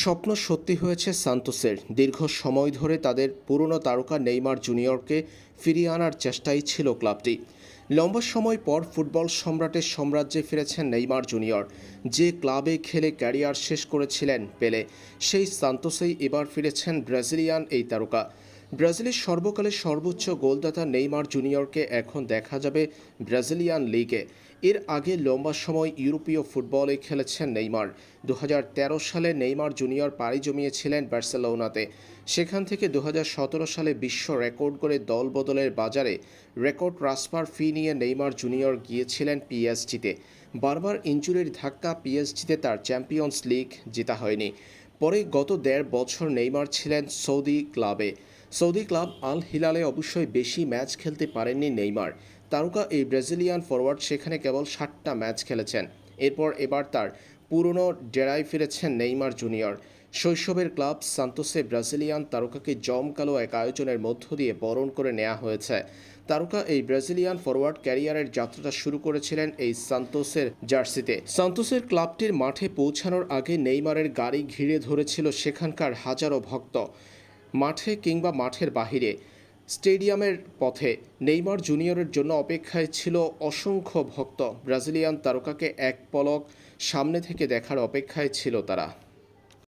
স্বপ্ন সত্যি হয়েছে সান্তোসের। দীর্ঘ সময় ধরে তাদের পুরনো তারকা নেইমার জুনিয়রকে ফিরিয়ে আনার চেষ্টাই ছিল ক্লাবটি। লম্বা সময় পর ফুটবল সম্রাটের সাম্রাজ্যে ফিরেছেন নেইমার জুনিয়র, যে ক্লাবে খেলে ক্যারিয়ার শেষ করেছিলেন পেলে। সেই সান্তোসেই এবার ফিরেছেন ব্রাজিলিয়ান এই তারকা। ব্রাজিলের সর্বকালের সর্বোচ্চ গোলদাতা নেইমার জুনিয়রকে এখন দেখা যাবে ব্রাজিলিয়ান লিগে। এর আগে লম্বা সময় ইউরোপীয় ফুটবলে খেলেছেন নেইমার। দু হাজার তেরো সালে নেইমার জুনিয়র পাড়ি জমিয়েছিলেন বার্সেলোনাতে। সেখান থেকে দু হাজার সতেরো সালে বিশ্ব রেকর্ড করে দল বদলের বাজারে রেকর্ড ট্রান্সফার ফি নিয়ে নেইমার জুনিয়র গিয়েছিলেন পিএসজিতে। বারবার ইঞ্জুরির ধাক্কা পিএসজিতে তার চ্যাম্পিয়ন্স লিগ জেতা হয়নি। পরে গত দেড় বছর নেইমার ছিলেন সৌদি ক্লাবে। সৌদি ক্লাব আল হিলালে অবশ্যই বেশি ম্যাচ খেলতে পারেননি নেইমার। তারকা এই ব্রাজিলিয়ান ফরওয়ার্ড সেখানে কেবল ষাটটা ম্যাচ খেলেছেন। এরপর এবার তার পুরনো ডেরায় ফিরেছেন নেইমার জুনিয়র। শৈশবের ক্লাব সান্তোসে ব্রাজিলিয়ান তারকাকে জমকালো এক আয়োজনের মধ্য দিয়ে বরণ করে নেওয়া হয়েছে। তারকা এই ব্রাজিলিয়ান ফরওয়ার্ড ক্যারিয়ারের যাত্রাটা শুরু করেছিলেন এই সান্তোসের জার্সিতে। সান্তোসের ক্লাবটির মাঠে পৌঁছানোর আগে নেইমারের গাড়ি ঘিরে ধরেছিল সেখানকার হাজারো ভক্ত। মাঠে কিংবা মাঠের বাহিরে। স্টেডিয়ামের পথে নেইমার জুনিয়রের জন্য অপেক্ষায় ছিল অসংখ্য ভক্ত। ব্রাজিলিয়ান তারকাকে এক পলক সামনে থেকে দেখার অপেক্ষায় ছিল তারা।